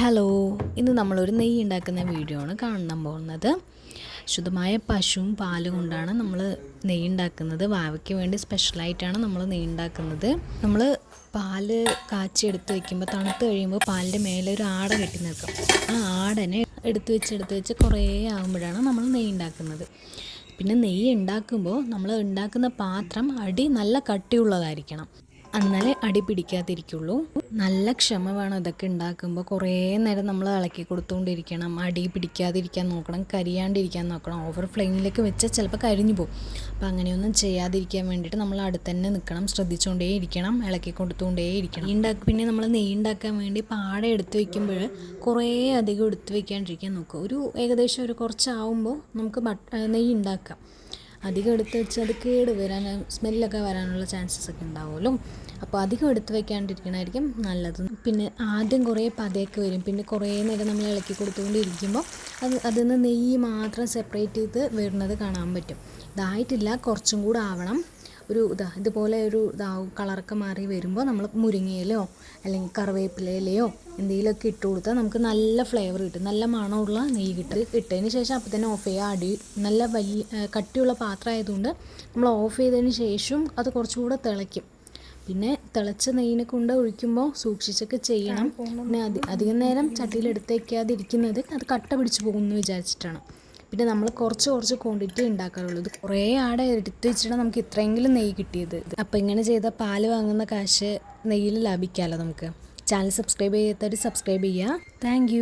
Hello ഇന്ന് നമ്മളൊരു നെയ്യ് ഉണ്ടാക്കുന്ന വീഡിയോ ആണ് കാണാൻ പോകുന്നത്. ശുദ്ധമായ പശുവും പാലും കൊണ്ടാണ് നമ്മൾ നെയ്യ് ഉണ്ടാക്കുന്നത് വാവയ്ക്ക് വേണ്ടി സ്പെഷ്യലായിട്ടാണ് നമ്മൾ നെയ്യ് ഉണ്ടാക്കുന്നത് നമ്മൾ പാൽ കാച്ചി എടുത്ത് വെക്കുമ്പോൾ തണുത്ത് കഴിയുമ്പോൾ പാലിന്റെ മേലെ ഒരു ആട കെട്ടി നിൽക്കും. ആ ആടനെ എടുത്ത് വെച്ച് എടുത്ത് വെച്ച് കുറേ ആകുമ്പോഴാണ് നമ്മൾ നെയ്യ് ഉണ്ടാക്കുന്നത് പിന്നെ നെയ്യ് ഉണ്ടാക്കുമ്പോൾ നമ്മൾ ഉണ്ടാക്കുന്ന പാത്രം അടി നല്ല കട്ടിയുള്ളതായിരിക്കണം. എന്നാലേ അടി പിടിക്കാതിരിക്കുള്ളൂ. നല്ല ക്ഷമ വേണം ഇതൊക്കെ ഉണ്ടാക്കുമ്പോൾ കുറേ നേരം നമ്മൾ ഇളക്കി കൊടുത്തുകൊണ്ടിരിക്കണം അടി പിടിക്കാതിരിക്കാൻ നോക്കണം. കരിയാണ്ടിരിക്കാൻ നോക്കണം. ഓവർ ഫ്ലെയിമിലേക്ക് വെച്ചാൽ ചിലപ്പോൾ കരിഞ്ഞു പോകും. അപ്പോൾ അങ്ങനെയൊന്നും ചെയ്യാതിരിക്കാൻ വേണ്ടിയിട്ട് നമ്മൾ അടുത്ത് തന്നെ നിൽക്കണം. ശ്രദ്ധിച്ചുകൊണ്ടേ ഇരിക്കണം. ഇളക്കി കൊടുത്തുകൊണ്ടേ ഇരിക്കണം. ഉണ്ടാക്കി പിന്നെ നമ്മൾ നെയ്യ് ഉണ്ടാക്കാൻ വേണ്ടി പാടെ എടുത്ത് വയ്ക്കുമ്പോൾ കുറേ അധികം എടുത്ത് വയ്ക്കാണ്ടിരിക്കാൻ നോക്കുക. ഒരു ഏകദേശം ഒരു കുറച്ചാവുമ്പോൾ നമുക്ക് ബട്ട് നെയ്യ് ഉണ്ടാക്കാം. അധികം എടുത്ത് വെച്ച് അത് കേട് വരാൻ സ്മെല്ലൊക്കെ വരാനുള്ള ചാൻസസ് ഒക്കെ ഉണ്ടാവുമല്ലോ. അപ്പോൾ അധികം എടുത്ത് വെക്കാണ്ടിരിക്കണമായിരിക്കും നല്ലത്. പിന്നെ ആദ്യം കുറേ പതയൊക്കെ വരും. പിന്നെ കുറേ നേരം നമ്മൾ ഇളക്കി കൊടുത്തുകൊണ്ടിരിക്കുമ്പോൾ അത് അതിൽ നിന്ന് നെയ്യ് മാത്രം സെപ്പറേറ്റ് ചെയ്ത് വരുന്നത് കാണാൻ പറ്റും. ഇതായിട്ടില്ല കുറച്ചും കൂടെ ആവണം. ഒരു ഇതാ ഇതുപോലെ ഒരു ഇതാവും കളറൊക്കെ മാറി വരുമ്പോൾ നമ്മൾ മുരിങ്ങയിലയോ അല്ലെങ്കിൽ കറിവേപ്പിലയിലയോ എന്തെങ്കിലുമൊക്കെ ഇട്ട് കൊടുത്താൽ നമുക്ക് നല്ല ഫ്ലേവർ കിട്ടും. നല്ല മണമുള്ള നെയ്യ് കിട്ടും. ഇട്ടതിന് ശേഷം അപ്പോൾ തന്നെ ഓഫ് ചെയ്യുക അടി നല്ല വലിയ കട്ടിയുള്ള പാത്രം ആയതുകൊണ്ട് നമ്മൾ ഓഫ് ചെയ്തതിന് ശേഷം അത് കുറച്ചുകൂടെ തിളയ്ക്കും. പിന്നെ തിളച്ച നെയ്യിനെ കൊണ്ട് ഒഴിക്കുമ്പോൾ സൂക്ഷിച്ചൊക്കെ ചെയ്യണം. പിന്നെ അധികം നേരം ചട്ടിയിൽ എടുത്തേക്കാതിരിക്കുന്നത് അത് കട്ട പിടിച്ച് പോകുമെന്ന് വിചാരിച്ചിട്ടാണ്. പിന്നെ നമ്മൾ കുറച്ച് കുറച്ച് ക്വാണ്ടിറ്റി ഉണ്ടാക്കാറുള്ളൂ. ഇത് കുറേ ആടെ എടുത്ത് വെച്ചിട്ടാണ് നമുക്ക് ഇത്രയെങ്കിലും നെയ്യ് കിട്ടിയത്. അപ്പോൾ ഇങ്ങനെ ചെയ്ത പാൽ വാങ്ങുന്ന കാശ് നെയ്യിൽ ലാഭിക്കാമല്ലോ നമുക്ക്. ചാനൽ സബ്സ്ക്രൈബ് ചെയ്യാത്തവർ സബ്സ്ക്രൈബ് ചെയ്യുക താങ്ക്